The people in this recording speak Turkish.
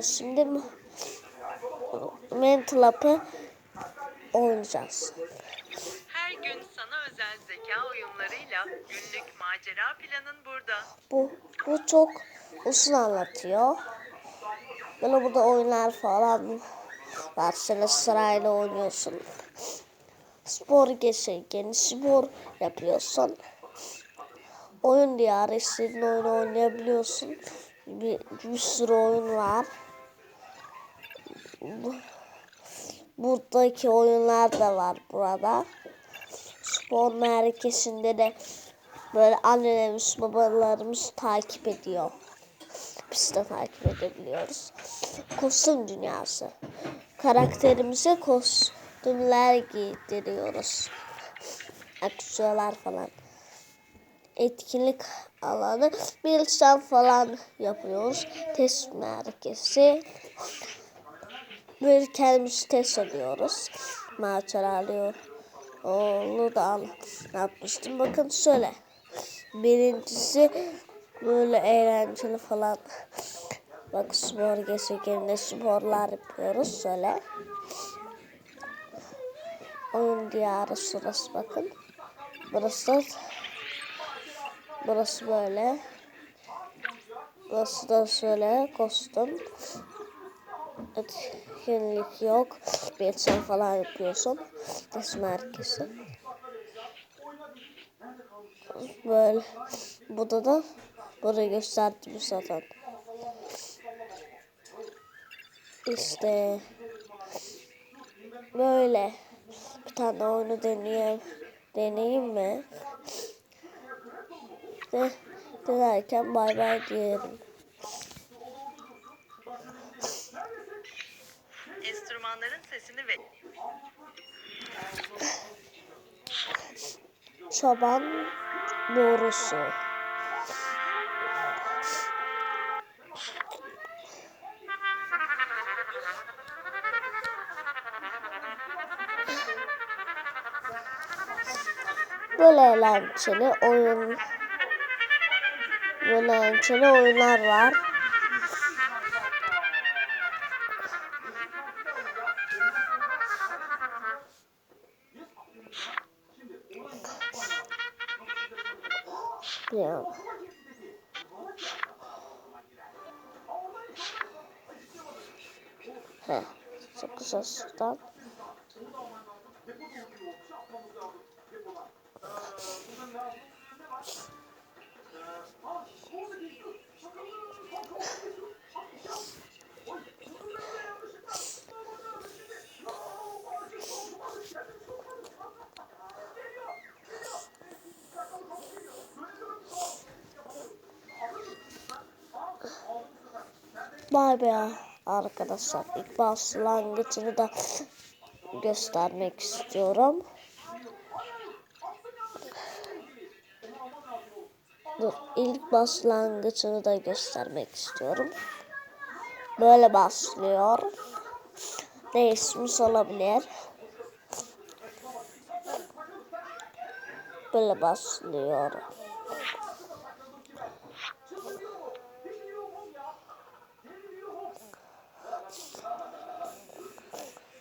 Şimdi Mental Up'ı oynayacağız. Her gün sana özel zeka oyunlarıyla günlük macera planın burada. Bu, bu çok uzun anlatıyor. Böyle burada oyunlar falan var. Sen sırayla oynuyorsun. Spor geçerken spor yapıyorsun. Oyun diyarı istediğin oyunu oynayabiliyorsun. Bir, bir sürü oyun var. Bu- Buradaki oyunlar da var burada. Spor merkezinde de böyle annelerimiz babalarımız takip ediyor. Biz de takip edebiliyoruz. Kostüm dünyası. Karakterimize kostümler giydiriyoruz. Aksesuarlar falan. Etkinlik alanı bilgisayar falan yapıyoruz. Test merkezi. Böyle kendimizi test ediyoruz. Maceralıyor. Onu da anlatmıştım. Bakın şöyle. Birincisi böyle eğlenceli falan. Bak spor gezegeninde sporlar yapıyoruz. Şöyle. Oyun diyarı şurası bakın. Burası Burası böyle. Burası da şöyle kostüm. Etkinlik yok. Bir şey falan yapıyorsun. Test merkezi. Böyle. Burada da burayı gösterdim zaten. İşte böyle bir tane oyunu deneyeyim deneyeyim mi? De, denerken bay bay diyelim. Enstrümanların sesini ve Çoban borusu. Böyle eğlenceli oyun böyle eğlenceli oyunlar var. Ya. Heh, çok güzel sudan. Vay be arkadaşlar. İlk başlangıcını da göstermek istiyorum. Dur, ilk başlangıcını da göstermek istiyorum. Böyle başlıyor. Değişmiş olabilir. Böyle başlıyor.